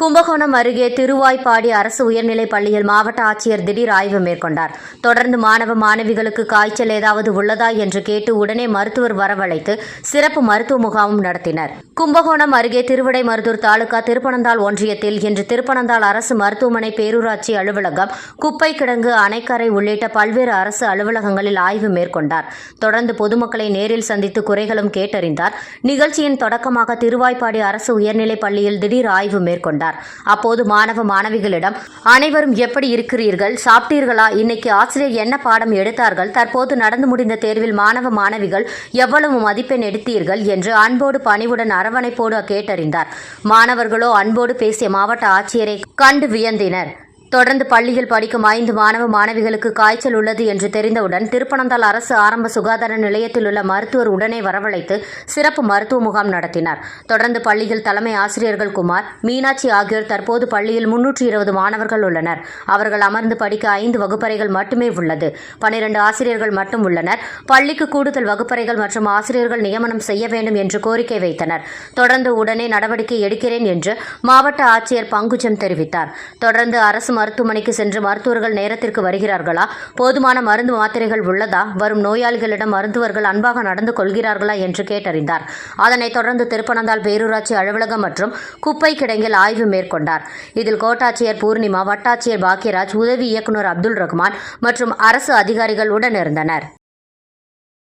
கும்பகோணம் அருகே திருவாய்ப்பாடி அரசு உயர்நிலைப் பள்ளியில் மாவட்ட ஆட்சியர் திடீர் ஆய்வு மேற்கொண்டார். தொடர்ந்து மாணவ மாணவிகளுக்கு காய்ச்சல் ஏதாவது உள்ளதா என்று கேட்டு உடனே மருத்துவர் வரவழைத்து சிறப்பு மருத்துவ முகாமும் நடத்தினர். கும்பகோணம் அருகே திருவிடைமருதூர் தாலுகா திருப்பனந்தாள் ஒன்றியத்தில் இன்று திருப்பனந்தாள் அரசு மருத்துவமனை பேரூராட்சி அலுவலகம் குப்பை கிடங்கு அணைக்கரை உள்ளிட்ட பல்வேறு அரசு அலுவலகங்களில் ஆய்வு மேற்கொண்டார். தொடர்ந்து பொதுமக்களை நேரில் சந்தித்து குறைகளும் கேட்டறிந்தார். நிகழ்ச்சியின் தொடக்கமாக திருவாய்ப்பாடி அரசு உயர்நிலைப் பள்ளியில் திடீர் ஆய்வு மேற்கொண்டார். அப்போது மாணவ மாணவிகளிடம் அனைவரும் எப்படி இருக்கிறீர்கள்? சாப்பிட்டீர்களா? இன்னைக்கு ஆசிரியர் என்ன பாடம் எடுத்தார்கள்? தற்போது நடந்து முடிந்த தேர்வில் மாணவ மாணவிகள் எவ்வளவு மதிப்பெண் எடுத்தீர்கள்? என்று அன்போடு பணிவுடன் அரவணைப்போடு கேட்டறிந்தார். மாணவர்களோ அன்போடு பேசிய மாவட்ட ஆட்சியரை கண்டு வியந்தினர். தொடர்ந்து பள்ளியில் படிக்கும் ஐந்து மாணவ மாணவிகளுக்கு காய்ச்சல் உள்ளது என்று தெரிந்தவுடன் திருப்பனந்தாள் அரசு ஆரம்ப சுகாதார நிலையத்தில் உள்ள மருத்துவர் உடனே வரவழைத்து சிறப்பு மருத்துவ முகாம் நடத்தினார். தொடர்ந்து பள்ளியில் தலைமை ஆசிரியர்கள் குமார் மீனாட்சி ஆகியோர் தற்போது பள்ளியில் முன்னூற்றி இருபது மாணவர்கள் உள்ளனர். அவர்கள் அமர்ந்து படிக்க ஐந்து வகுப்பறைகள் மட்டுமே உள்ளது. பனிரெண்டு ஆசிரியர்கள் மட்டும் உள்ளனர். பள்ளிக்கு கூடுதல் வகுப்பறைகள் மற்றும் ஆசிரியர்கள் நியமனம் செய்ய வேண்டும் என்று கோரிக்கை வைத்தனர். தொடர்ந்து உடனே நடவடிக்கை எடுக்கிறேன் என்று மாவட்ட ஆட்சியர் பங்குஜம் தெரிவித்தார். தொடர்ந்து அரசு மருத்துவமனைக்கு சென்று மருத்துவர்கள் நேரத்திற்கு வருகிறார்களா? போதுமான மருந்து மாத்திரைகள் உள்ளதா? வரும் நோயாளிகளிடம் மருத்துவர்கள் அன்பாக நடந்து கொள்கிறார்களா என்று கேட்டறிந்தார். அதனைத் தொடர்ந்து திருப்பனந்தாள் பேரூராட்சி அலுவலகம் மற்றும் குப்பை கிடங்கில் ஆய்வு மேற்கொண்டார். இதில் கோட்டாட்சியர் பூர்ணிமா வட்டாட்சியர் பாக்கியராஜ் உதவி இயக்குநர் அப்துல் ரஹ்மான் மற்றும் அரசு அதிகாரிகள் உடனிருந்தனர்